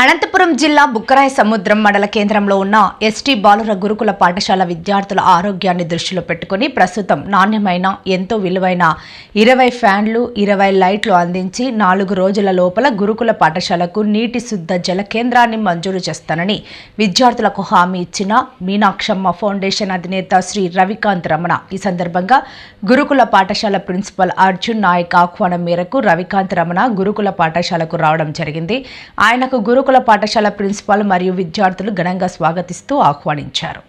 అనంతపురం జిల్లా బుక్కరాయ సముద్రం మండల కేంద్రంలో ఉన్న ఎస్టీ బాలుర గురుకుల పాఠశాల విద్యార్థుల ఆరోగ్యాన్ని దృష్టిలో పెట్టుకుని ప్రస్తుతం నాణ్యమైన ఎంతో విలువైన ఇరవై ఫ్యాన్లు ఇరవై లైట్లు అందించి నాలుగు రోజుల లోపల గురుకుల పాఠశాలకు నీటి శుద్ధ జల కేంద్రాన్ని మంజూరు చేస్తానని విద్యార్థులకు హామీ ఇచ్చిన మీనాక్షమ్మ ఫౌండేషన్ అధినేత శ్రీ రవికాంత్ రమణ. ఈ సందర్భంగా గురుకుల పాఠశాల ప్రిన్సిపల్ అర్జున్ నాయక్ ఆహ్వానం మేరకు రవికాంత్ రమణ గురుకుల పాఠశాలకు రావడం జరిగింది. ఆయనకు గురుకుల పాఠశాల ప్రిన్సిపాల్ మరియు విద్యార్థులు ఘనంగా స్వాగతిస్తూ ఆహ్వానించారు.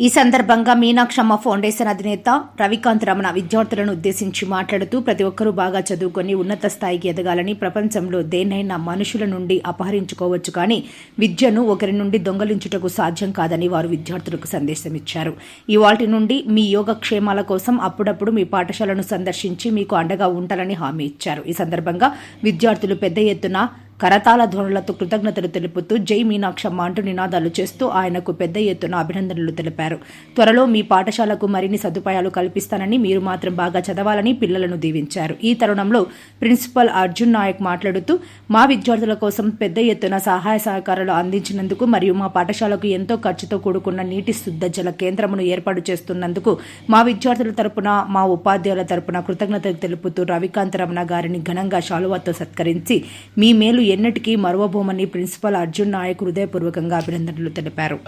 ఈ సందర్భంగా మీనాక్షమ్మ ఫౌండేషన్ అధినేత రవికాంత్ రమణ విద్యార్థులను ఉద్దేశించి మాట్లాడుతూ ప్రతి ఒక్కరూ బాగా చదువుకొని ఉన్నత స్థాయికి ఎదగాలని ప్రపంచంలో దేన్నైనా మనుషుల నుండి అపహరించుకోవచ్చు కానీ విద్యను ఒకరి నుండి దొంగలించుటకు సాధ్యం కాదని వారు విద్యార్థులకు సందేశం ఇచ్చారు. ఇవాటి నుండి మీ యోగక్షేమాల కోసం అప్పుడప్పుడు మీ పాఠశాలను సందర్శించి మీకు అండగా ఉంటారని హామీ ఇచ్చారు. ఈ సందర్భంగా విద్యార్థులు పెద్ద ఎత్తున కరతాళ ధ్వనులతో కృతజ్ఞతలు తెలుపుతూ జై మీనాక్షమ్మ అంటూ నినాదాలు చేస్తూ ఆయనకు పెద్ద ఎత్తున అభినందనలు తెలిపారు. త్వరలో మీ పాఠశాలకు మరిన్ని సదుపాయాలు కల్పిస్తానని మీరు మాత్రం బాగా చదవాలని పిల్లలను దీవించారు. ఈ తరుణంలో ప్రిన్సిపల్ అర్జున్ నాయక్ మాట్లాడుతూ మా విద్యార్థుల కోసం పెద్ద ఎత్తున సహాయ సహకారాలు అందించినందుకు మరియు మా పాఠశాలకు ఎంతో ఖర్చుతో కూడుకున్న నీటి శుద్ధ జల కేంద్రమును ఏర్పాటు చేస్తున్నందుకు మా విద్యార్థుల తరపున మా ఉపాధ్యాయుల తరపున కృతజ్ఞతలు తెలుపుతూ రవికాంత రమణ గారిని ఘనంగా శాలువాతో సత్కరించి మీ మేలు ఎన్నటికీ మరువబోమని ప్రిన్సిపల్ అర్జున్ నాయక్ హృదయపూర్వకంగా అభినందనలు తెలిపారు.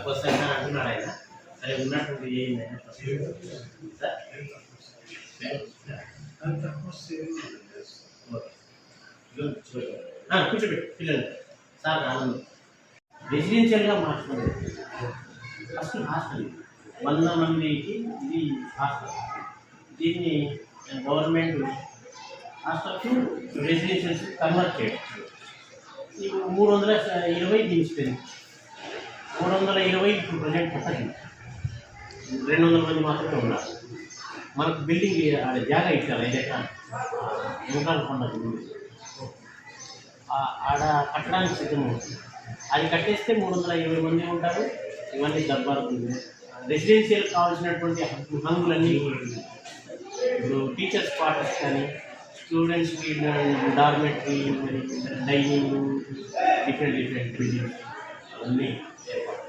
రెసిడెన్షియల్గా ఫస్ట్ హాస్టల్ వంద మందికి ఇది హాస్టల్. దీన్ని గవర్నమెంట్ హాస్టల్కు రెసిడెన్షియల్స్ కన్వర్ట్ చేయొచ్చు. మూడు వందల ఇరవై దించిపోయింది మూడు వందల ఇరవై ఇప్పుడు ప్రజెంట్ ఒకటి రెండు వందల మంది మాత్రమే ఉన్నారు. మనకు బిల్డింగ్ ఆడ జాగా ఇచ్చారు ఐదు ఎకరాలు. కొండకు ఆడ కట్టడానికి సిద్ధం అవుతుంది అది కట్టేస్తే మూడు వందల ఇరవై మంది ఉంటారు. ఇవన్నీ దర్బారు రెసిడెన్షియల్ కావాల్సినటువంటి హంగులన్నీ ఇప్పుడు టీచర్స్ క్వార్టర్స్ కానీ స్టూడెంట్స్కి డార్మెటరీ మరి డైనింగ్ డిఫరెంట్ డిఫరెంట్ బిల్డింగ్స్ అవన్నీ ఏర్పాటు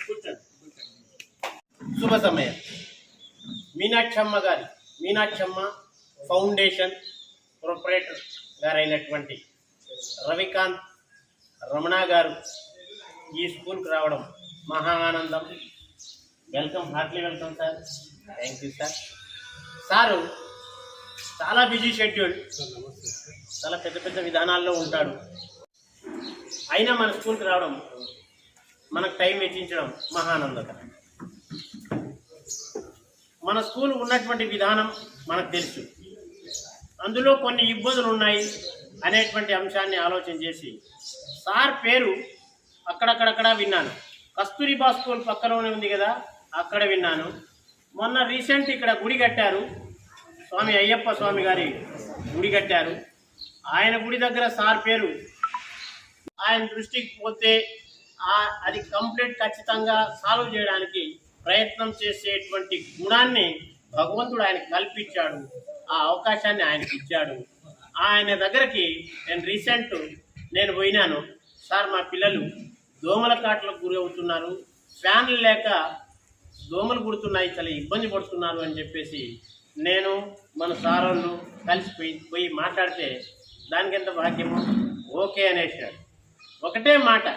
కూర్చోండి శుభ సమయం మీనాక్షమ్మ గారి మీనాక్షమ్మ ఫౌండేషన్ ప్రొపరేటర్ గారైనటువంటి రవికాంత్ రమణ గారు ఈ స్కూల్కి రావడం మహా ఆనందం. Welcome heartily welcome sir thank you sir sir చాలా బిజీ షెడ్యూల్ చాలా పెద్ద పెద్ద విధానాల్లో ఉంటాడు. అయినా మన స్కూల్కి రావడం మనకు టైం వెచ్చించడం మహానందకరం మన స్కూల్ ఉన్నటువంటి విధానం మనకు తెలుసు. అందులో కొన్ని ఇబ్బందులు ఉన్నాయి అనేటువంటి అంశాన్ని ఆలోచన చేసి సార్ పేరు అక్కడక్కడక్కడ విన్నాను. కస్తూరిబా స్కూల్ పక్కలోనే ఉంది కదా అక్కడ విన్నాను. మొన్న రీసెంట్ ఇక్కడ గుడి కట్టారు. స్వామి అయ్యప్ప స్వామి గారి గుడి కట్టారు. ఆయన గుడి దగ్గర సార్ పేరు. ఆయన దృష్టికి పోతే అది కంప్లీట్ ఖచ్చితంగా సాల్వ్ చేయడానికి ప్రయత్నం చేసేటువంటి గుణాన్ని భగవంతుడు ఆయన కల్పించాడు. ఆ అవకాశాన్ని ఆయనకి ఇచ్చాడు. ఆయన దగ్గరికి నేను రీసెంట్ నేను పోయినాను. సార్ మా పిల్లలు దోమల కాట్లకు గురి అవుతున్నారు. ఫ్యాన్లు లేక దోమలు కుడుతున్నాయి చాలా ఇబ్బంది పడుతున్నారు అని చెప్పేసి నేను మన సార్ కలిసిపోయి పోయి మాట్లాడితే దానికెంత భాగ్యము? ఓకే అనేసాడు ఒకటే మాట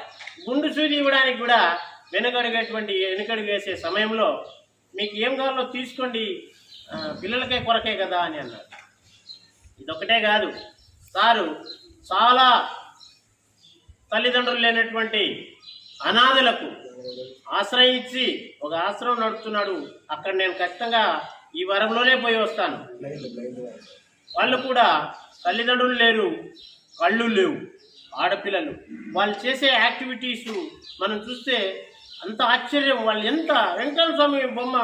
గుండు సూది ఇవ్వడానికి కూడా వెనుకడిగేటువంటి వెనుకడుగు వేసే సమయంలో మీకు ఏం కావాలో తీసుకోండి పిల్లలకే కొరకే కదా అని అన్నారు. ఇదొకటే కాదు. సారు చాలా తల్లిదండ్రులు లేనటువంటి అనాథలకు ఆశ్రయం ఇచ్చి ఒక ఆశ్రమం నడుపుతున్నాడు. అక్కడ నేను ఖచ్చితంగా ఈ వరంలోనే పోయి వస్తాను. వాళ్ళు కూడా తల్లిదండ్రులు లేరు కళ్ళు లేవు ఆడపిల్లలు. వాళ్ళు చేసే యాక్టివిటీస్ మనం చూస్తే అంత ఆశ్చర్యం. వాళ్ళు ఎంత వెంకటరమణ స్వామి బొమ్మ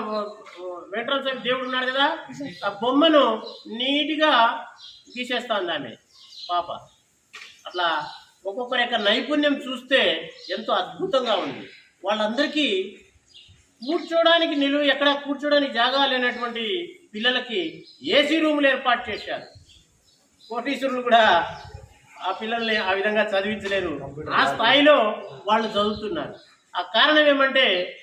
వెంకటరమణ స్వామి దేవుడు ఉన్నాడు కదా ఆ బొమ్మను నీట్గా గీసేస్తుంది ఆమె పాప. అట్లా ఒక్కొక్కరి యొక్క నైపుణ్యం చూస్తే ఎంతో అద్భుతంగా ఉంది. వాళ్ళందరికీ కూర్చోడానికి నిలువ ఎక్కడ కూర్చోడానికి జాగా లేనటువంటి పిల్లలకి ఏసీ రూములు ఏర్పాటు చేశారు. కోటీశ్వరులు కూడా ఆ పిల్లల్ని ఆ విధంగా చదివించలేరు. ఆ స్థాయిలో వాళ్ళు చదువుతున్నారు. ఆ కారణం ఏమంటే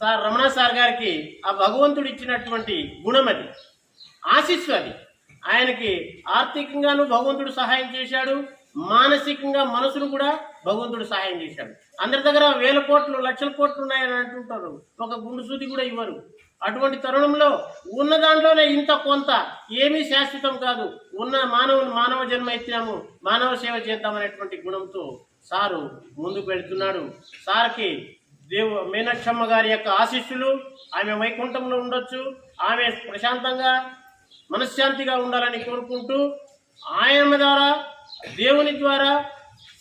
సార్ రమణ సార్ గారికి ఆ భగవంతుడు ఇచ్చినటువంటి గుణం అది ఆశిస్సు అది. ఆయనకి ఆర్థికంగాను భగవంతుడు సహాయం చేశాడు మానసికంగా మనసును కూడా భగవంతుడు సహాయం చేశాడు. అందరి దగ్గర వేల కోట్లు లక్షల కోట్లు ఉన్నాయని అంటుంటారు. ఒక గుండు సూది కూడా ఇవ్వరు. అటువంటి తరుణంలో ఉన్న దాంట్లోనే ఇంత కొంత ఏమీ శాశ్వతం కాదు. ఉన్న మానవుని మానవ జన్మ ఇచ్చినాము మానవ సేవ చేద్దామనేటువంటి గుణంతో సారు ముందుకు వెళుతున్నాడు సార్కి దేవు మీనాక్షమ్మ గారి యొక్క ఆశీస్సులు ఆమె వైకుంఠంలో ఉండొచ్చు. ఆమె ప్రశాంతంగా మనశ్శాంతిగా ఉండాలని కోరుకుంటూ ఆయన ద్వారా దేవుని ద్వారా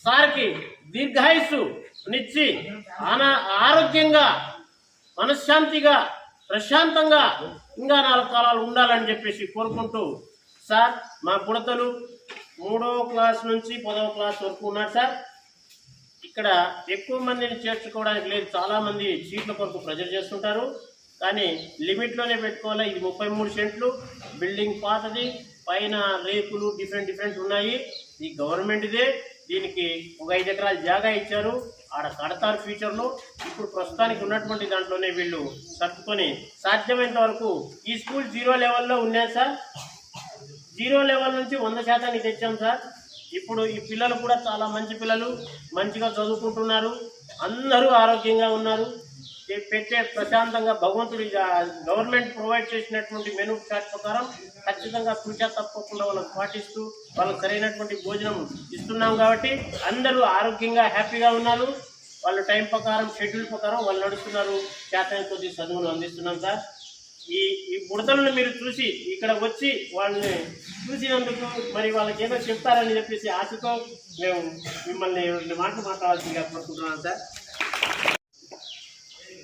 సార్కి దీర్ఘాయుస్సు నిచ్చి ఆనా ఆరోగ్యంగా మనశ్శాంతిగా ప్రశాంతంగా ఇంకా నాలుగు కాలాలు ఉండాలని చెప్పేసి కోరుకుంటూ సార్ మా బుడతలు మూడవ క్లాస్ నుంచి పదవ క్లాస్ వరకు ఉన్నారు సార్. ఇక్కడ ఎక్కువ మందిని చేర్చుకోవడానికి లేదు. చాలామంది సీట్ల కొరకు ప్రెజర్ చేస్తుంటారు. కానీ లిమిట్లోనే పెట్టుకోవాలి? ఇది ముప్పై మూడు సెంట్లు. బిల్డింగ్ పాతది. పైన రేకులు డిఫరెంట్ డిఫరెంట్ ఉన్నాయి. ఇది గవర్నమెంట్దే దీనికి ఒక ఐదు ఎకరాల జాగా ఇచ్చారు. ఆడ కడతారు ఫ్యూచర్లో. ఇప్పుడు ప్రస్తుతానికి ఉన్నటువంటి దాంట్లోనే వీళ్ళు సర్దుకొని సాధ్యమైనంత వరకు ఈ స్కూల్ జీరో లెవెల్లో ఉన్నాయి సార్. జీరో లెవెల్ నుంచి వంద శాతానికి తెచ్చాం సార్. ఇప్పుడు ఈ పిల్లలు కూడా చాలా మంచి పిల్లలు మంచిగా చదువుకుంటున్నారు అందరూ ఆరోగ్యంగా ఉన్నారు. ఈ పెట్టే ప్రశాంతంగా భగవంతుడి గవర్నమెంట్ ప్రొవైడ్ చేసినటువంటి మెనూ చార్ట్ ప్రకారం ఖచ్చితంగా పూజ తప్పకుండా వాళ్ళకి పాటిస్తూ వాళ్ళకి సరైనటువంటి భోజనం ఇస్తున్నాం కాబట్టి అందరూ ఆరోగ్యంగా హ్యాపీగా ఉన్నారు. వాళ్ళ టైం ప్రకారం షెడ్యూల్ ప్రకారం వాళ్ళు నడుస్తున్నారు. చేతన కొద్ది చదువులు అందిస్తున్నాం సార్. ఈ ఈ ముడతలను మీరు చూసి ఇక్కడ వచ్చి వాళ్ళని చూసినందుకు మరి వాళ్ళకి ఏదో చెప్తారని చెప్పేసి ఆశతో మేము మిమ్మల్ని రెండు మాటలు మాట్లాడాల్సిందిగా కోరుకుంటున్నాను సార్.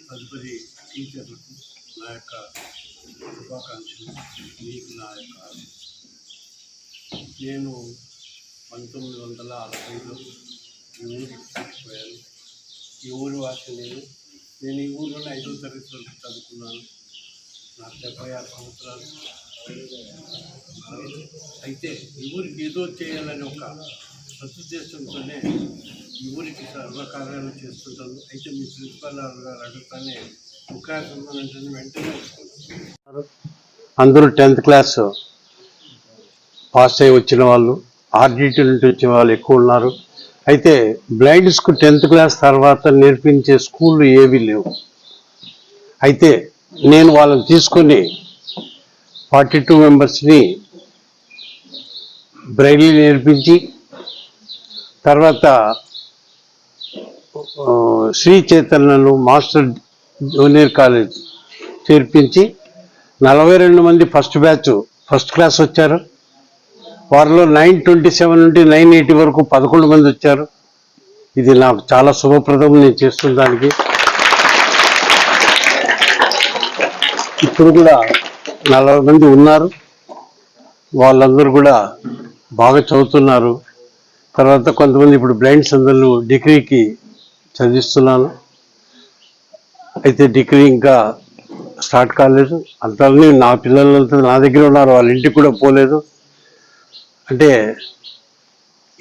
తదుపరి టీచర్లకు నా యొక్క శుభాకాంక్షలు మీకు నా యొక్క నేను పంతొమ్మిది వందల అరవైలో ఈ ఊరికి చచ్చిపోయాను ఈ ఊరి వాసి నేను. నేను ఈ ఊరిలోనే ఐదో తరగతి వరకు చదువుకున్నాను. నాకు డెబ్బై ఆరు సంవత్సరాలు అయితే ఈ ఊరికి ఏదో చేయాలని ఒక సదుద్దేశంతోనే ఈ ఊరికి సర్వకార్యాలు చేస్తుంటాను అయితే మీ ప్రిన్సిపాల్ గారు అడుగుతానే ముఖ్యాసం వెంటనే అందరూ టెన్త్ క్లాస్ పాస్ అయి వచ్చిన వాళ్ళు ఆర్డిటీ నుండి వచ్చిన వాళ్ళు ఎక్కువ ఉన్నారు. అయితే బ్లైండ్స్కు టెన్త్ క్లాస్ తర్వాత నేర్పించే స్కూళ్ళు ఏవి లేవు. అయితే నేను వాళ్ళని తీసుకొని ఫార్టీ టూ మెంబర్స్ని బ్రైలీ నేర్పించి తర్వాత శ్రీ చైతన్యను మాస్టర్ జూనియర్ కాలేజ్ చేర్పించి నలభై రెండు మంది ఫస్ట్ బ్యాచ్ ఫస్ట్ క్లాస్ వచ్చారు. వారిలో నైన్ ట్వంటీ సెవెన్ నుండి నైన్ ఎయిటీ వరకు పదకొండు మంది వచ్చారు. ఇది నాకు చాలా శుభప్రదం నేను చేస్తున్న దానికి. ఇప్పుడు కూడా నలభై మంది ఉన్నారు. వాళ్ళందరూ కూడా బాగా చదువుతున్నారు. తర్వాత కొంతమంది ఇప్పుడు బ్లైండ్స్ అందరూ డిగ్రీకి చదివిస్తున్నాను అయితే డిగ్రీ ఇంకా స్టార్ట్ కాలేదు. అంతని నా పిల్లలంతా నా దగ్గర ఉన్నారు. వాళ్ళ ఇంటికి కూడా పోలేదు. అంటే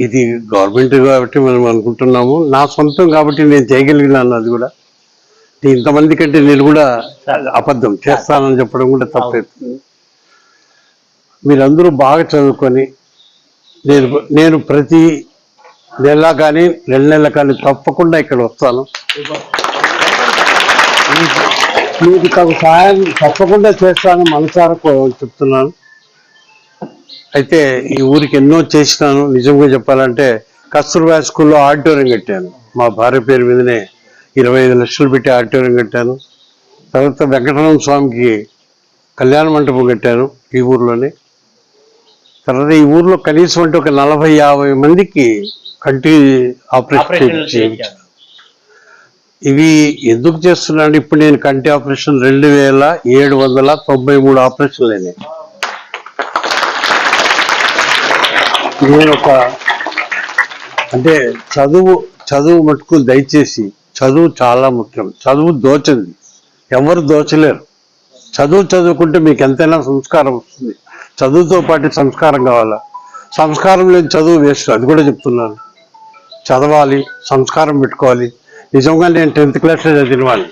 ఇది గవర్నమెంట్ కాబట్టి మనం అనుకుంటున్నాము. నా సొంతం కాబట్టి నేను చేయగలిగినాను అది కూడా. ఇంతమంది కంటే నేను కూడా అబద్ధం చేస్తానని చెప్పడం కూడా తప్పవుతుంది మీరందరూ బాగా చదువుకొని నేను నేను ప్రతి నెల కానీ రెండు నెలల కానీ తప్పకుండా ఇక్కడ వస్తాను. మీకు- తగు సహాయం తప్పకుండా చేస్తాను మనసారా చెప్తున్నాను. అయితే ఈ ఊరికి ఎన్నో చేసినాను. నిజంగా చెప్పాలంటే కస్తూర్బా స్కూల్లో ఆడిటోరియం కట్టాను. మా భార్య పేరు మీదనే ఇరవై ఐదు లక్షలు పెట్టి ఆడిటోరియం కట్టాను. తర్వాత వెంకటరమణ స్వామికి కళ్యాణ మంటపం కట్టాను ఈ ఊర్లోనే. తర్వాత ఈ ఊర్లో కనీసం అంటే ఒక నలభై యాభై మందికి కంటి ఆపరేషన్ చేయించాను. ఇవి ఎందుకు చేస్తున్నాను ఇప్పుడు నేను కంటి ఆపరేషన్ రెండు వేల ఏడు వందల తొంభై మూడు ఆపరేషన్లు అయినాయి. నేను ఒక అంటే చదువు చదువు మటుకు దయచేసి చదువు చాలా ముఖ్యం. చదువు దోచింది. ఎవరు దోచలేరు. చదువు చదువుకుంటే మీకు ఎంతైనా సంస్కారం వస్తుంది. చదువుతో పాటు సంస్కారం కావాలా? సంస్కారం లేని చదువు వేస్ట్. అది కూడా చెప్తున్నాను. చదవాలి సంస్కారం పెట్టుకోవాలి. నిజంగా నేను టెన్త్ క్లాస్లో చదివినవాడిని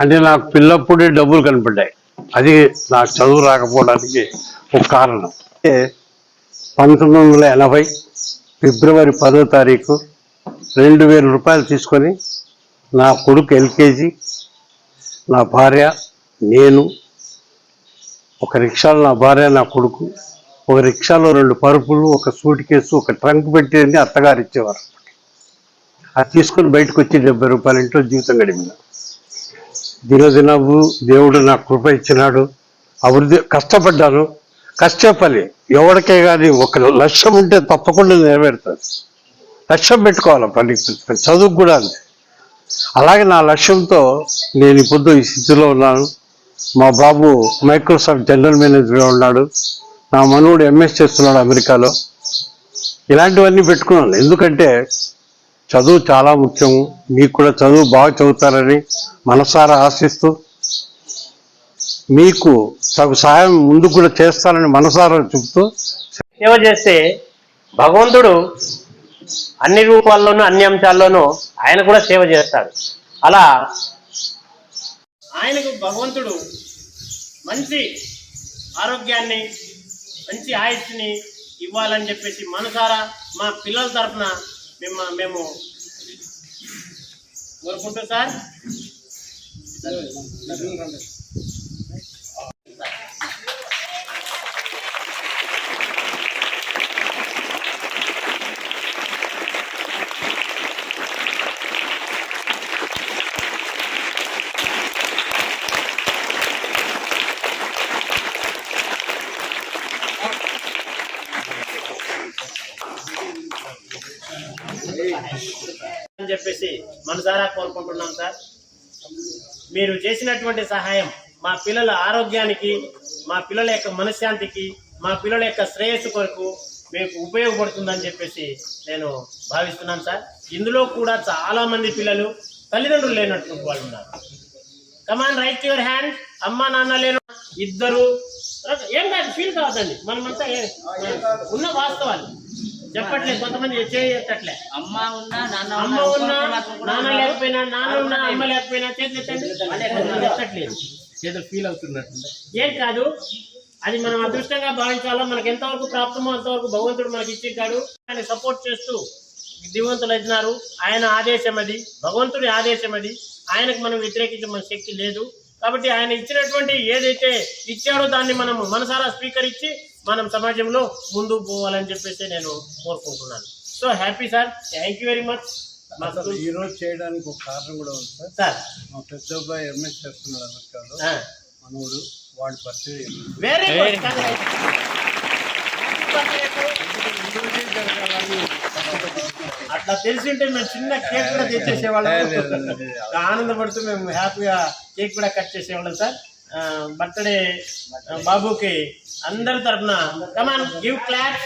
అంటే నాకు పిల్లప్పుడే డబ్బులు కనపడ్డాయి. అది నాకు చదువు రాకపోవడానికి ఒక కారణం. పంతొమ్మిది వందల ఎనభై ఫిబ్రవరి పదో తారీఖు రెండు వేల రూపాయలు తీసుకొని నా కొడుకు ఎల్కేజీ నా భార్య నేను ఒక రిక్షాలో నా భార్య నా కొడుకు ఒక రిక్షాలో రెండు పరుపులు ఒక సూట్ కేసు ఒక ట్రంక్ పెట్టేది అత్తగారు ఇచ్చేవారు. అది తీసుకొని బయటకు వచ్చి డెబ్బై రూపాయల ఇంట్లో జీవితం గడిపిన. దినదినవు దేవుడు నాకు కృప ఇచ్చినాడు. అభివృద్ధి కష్టపడ్డాను. కష్టపడి ఎవరికే కానీ ఒక లక్ష్యం ఉంటే తప్పకుండా నెరవేరుతుంది. లక్ష్యం పెట్టుకోవాలి పని చదువుకు కూడా అంతే. అలాగే నా లక్ష్యంతో నేను ఇప్పుడు ఈ స్థితిలో ఉన్నాను. మా బాబు మైక్రోసాఫ్ట్ జనరల్ మేనేజర్గా ఉన్నాడు. నా మనవుడు ఎంఎస్ చేస్తున్నాడు అమెరికాలో. ఇలాంటివన్నీ పెట్టుకున్నాను. ఎందుకంటే చదువు చాలా ముఖ్యం. మీకు కూడా చదువు బాగా చదువుతారని మనసారా ఆశిస్తూ మీకు తగు సహాయం ముందు కూడా చేస్తానని మనసారా చెబుతూ సేవ చేస్తే భగవంతుడు అన్ని రూపాల్లోనూ అన్ని అంశాల్లోనూ ఆయన కూడా సేవ చేస్తాడు. అలా ఆయనకు భగవంతుడు మంచి ఆరోగ్యాన్ని మంచి ఆయుష్ని ఇవ్వాలని చెప్పేసి మనసారా మా పిల్లల తరఫున మేము మేము కోరుకుంటాం సార్ అని చెప్పేసి మనసారా కోరుకుంటున్నాం సార్. మీరు చేసినటువంటి సహాయం మా పిల్లల ఆరోగ్యానికి మా పిల్లల యొక్క మనశ్శాంతికి మా పిల్లల యొక్క శ్రేయస్సు కొరకు మీకు ఉపయోగపడుతుందని చెప్పేసి నేను భావిస్తున్నాను సార్. ఇందులో కూడా చాలామంది పిల్లలు తల్లిదండ్రులు లేనట్టు వాళ్ళు ఉన్నారు. కమాన్ రైట్ యువర్ హ్యాండ్ అమ్మ నాన్న లేను ఇద్దరు. ఏం కాదు ఫీల్ కావద్దండి. మనమంతా ఉన్న వాస్తవాలు. చెప్పట్లేదు కొంతమంది చేయట్లే అమ్మ ఉన్నా నాన్న అమ్మ ఉన్నా నాన్న లేకపోయినా నాన్న ఉన్నా అమ్మ లేకపోయినా చేతులు ఎత్తట్లేదు ఫీల్ అవుతున్నట్టు ఏం కాదు అది మనం అదృష్టంగా భావించాలో మనకి ఎంతవరకు ప్రాప్తమో అంతవరకు భగవంతుడు మనకి ఇచ్చింటాడు. ఆయన సపోర్ట్ చేస్తూ దివంతులు అయినారు ఆయన ఆదేశం అది భగవంతుడి ఆదేశం అది. ఆయనకు మనం వ్యతిరేకించే మన శక్తి లేదు. కాబట్టి ఆయన ఇచ్చినటువంటి ఏదైతే ఇచ్చాడో దాన్ని మనం మనసారా స్వీకరించి మనం సమాజంలో ముందుకు పోవాలని చెప్పేసి నేను కోరుకుంటున్నాను. So happy sir. Thank you very much అసలు ఈ రోజు చేయడానికి ఒక కారణం కూడా ఉంది సార్. సార్. మా పెద్ద అబ్బాయి ఎంఎస్ చేస్తున్నాడు అమెరికాలో. మనోడు వాడి పరిచయం అయింది. వెరీ గుడ్ అట్లా తెలిసి ఉంటే మేము చిన్న కేక్ కూడా తెచ్చేసేవాళ్ళం. ఆనందపడుతూ మేము హ్యాపీగా కేక్ కూడా కట్ చేసేవాళ్ళం సార్. బర్త్డే బాబుకి అందరి తరఫున కమాన్ గివ్ క్లాప్.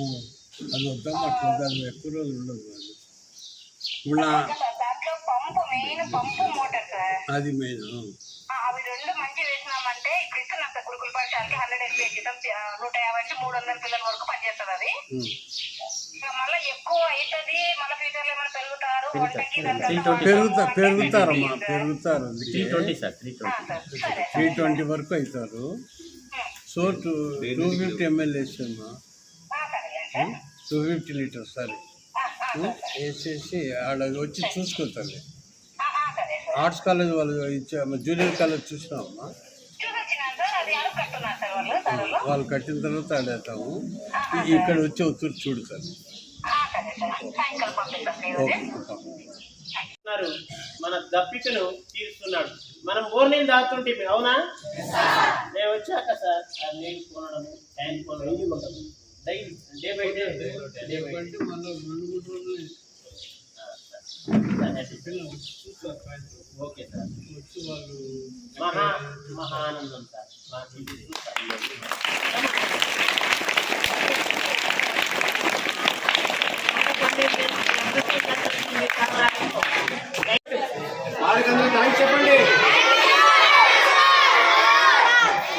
ఉం. అది వద్దాం అట్లా వద్దాం. ఎక్కువ రోజులు ఉండదు అది. ఇప్పుడు నా pump main pump motor sir అది మెయిన్ ఆ, అవి రెండు మంచి వేసినామంటే ఇప్పుడు ఇస్తున్నాం సార్. గురుకుల పాఠశాలకి హండ్రెడ్ ఎస్పీ జీతం నూట యాభై నుంచి మూడు వందల పిల్లల వరకు పనిచేస్తుంది అది ఇక మళ్ళీ ఎక్కువ అవుతుంది మళ్ళీ ఫ్యూచర్లో ఏమైనా పెరుగుతారు వంటకి దానికన్నా పెరుగుతా పెరుగుతారమ్మా పెరుగుతారు త్రీ ట్వంటీ. సార్ త్రీ సరే. త్రీ ట్వంటీ వరకు అవుతారు. So two two fifty ml వేసామా ఆ, సరే. సార్ టూ ఫిఫ్టీ లీటర్స్ సరే? వేసేసి ఆడ వచ్చి సార్. ఆర్ట్స్ కాలేజ్ వాళ్ళు ఇచ్చా జూనియర్ కాలేజ్ చూసినామా చూసొచ్చినాను సార్. అది అడుగు కట్టున్నారు సార్ వాళ్ళు కట్టిన తర్వాత ఆడేస్తాము ఇక్కడ వచ్చి ఒత్తురు చూడతారు మన దప్పికను తీరుస్తున్నాడు. మనం బోర్ నీళ్ళు తాగుతుంటే అవునా? నేను వచ్చాక సార్ ఆ నీళ్ళు కొనడం ట్యాంక్ కొనడం day by day day by day రెండు మూడు రోజులు ఓకే సార్ వచ్చి వాళ్ళు మహా మహా ఆనందం సార్ మాకు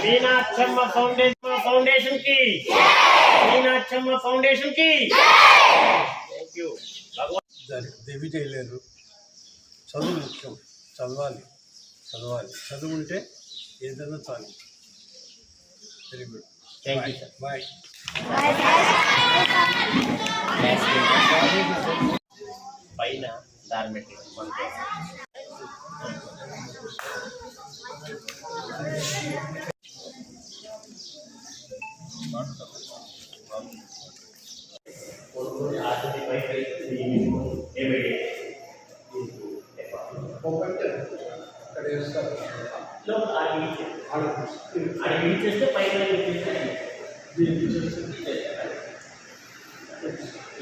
మీనాక్షమ్మ ఫౌండేషన్ ఫౌండేషన్కి మీనాక్షమ్మ ఫౌండేషన్కి థ్యాంక్ యూ దేవి చేయలేరు. చదువు ముఖ్యం. చదవాలి. చదవాలి. చదువు ఉంటే ఏదైనా చాలు. Very good thank you sir bye పైన దారి పెట్టి మనకి అక్కడ వేస్తారు అది చేస్తే పైన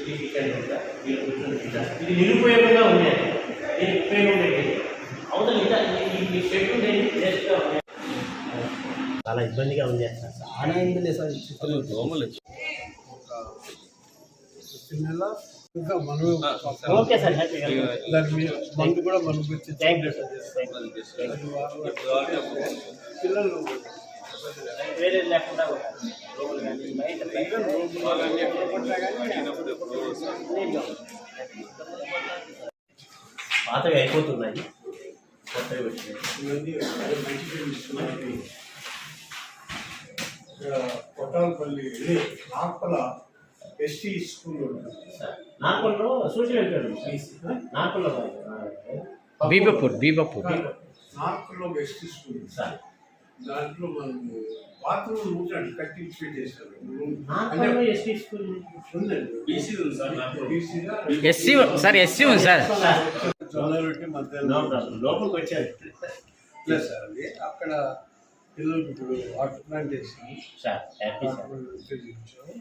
ఇది చికెన్ ఉందా? ఇది కూర్చొని తింటా. ఇది నిరుపయోగంగా ఉంది దీనికి ఉపయోగం లేదు అవును ఇంకా ఈ- ఈ చెట్టు నేను వేస్ట్గా ఉంది చాలా ఇబ్బందిగా ఉంది సార్ ఒక నెల ఇంకా ఓకే సార్ దాని మీద మందు కూడా మనం గుర్తి థ్యాంక్ యూ సార్ పిల్లలు వేరే లేకుండా బయట పాతవి అయిపోతున్నాయి. కొత్తవి వచ్చినాయి ఇవన్నీ మంచి పేరు ఇస్తున్నారు ఇక్కడ నాపల ఎస్టీ స్కూల్ నార్పల్లో సోషల్ వెల్ఫేర్ బీబపూర్ బీబపూర్. నార్పల్లో ఎస్టీ స్కూల్ సార్. దాంట్లో మనము బాత్రూమ్ ఉంటండి కట్టించి పెట్టేశారు ఎస్సీ సార్ ఎస్సీ ఉంది సార్. లోపలికి వచ్చారు. లేదు సార్ అది అక్కడ పిల్లలకి ఇప్పుడు వాటర్ సార్ హ్యాపీ సార్.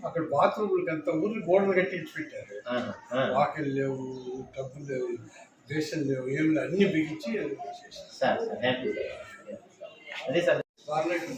అక్కడ బాత్రూమ్లకి అంత ఊర్లు గోడలు కట్టించి పెట్టారు. ఆహా, ఆ. వాకిల్ లేవు టబ్బులు లేవు దేశం లేవు ఏం లేవు అన్ని బిగించి. సార్ హ్యాపీ అదే సార్. బాగాలేదు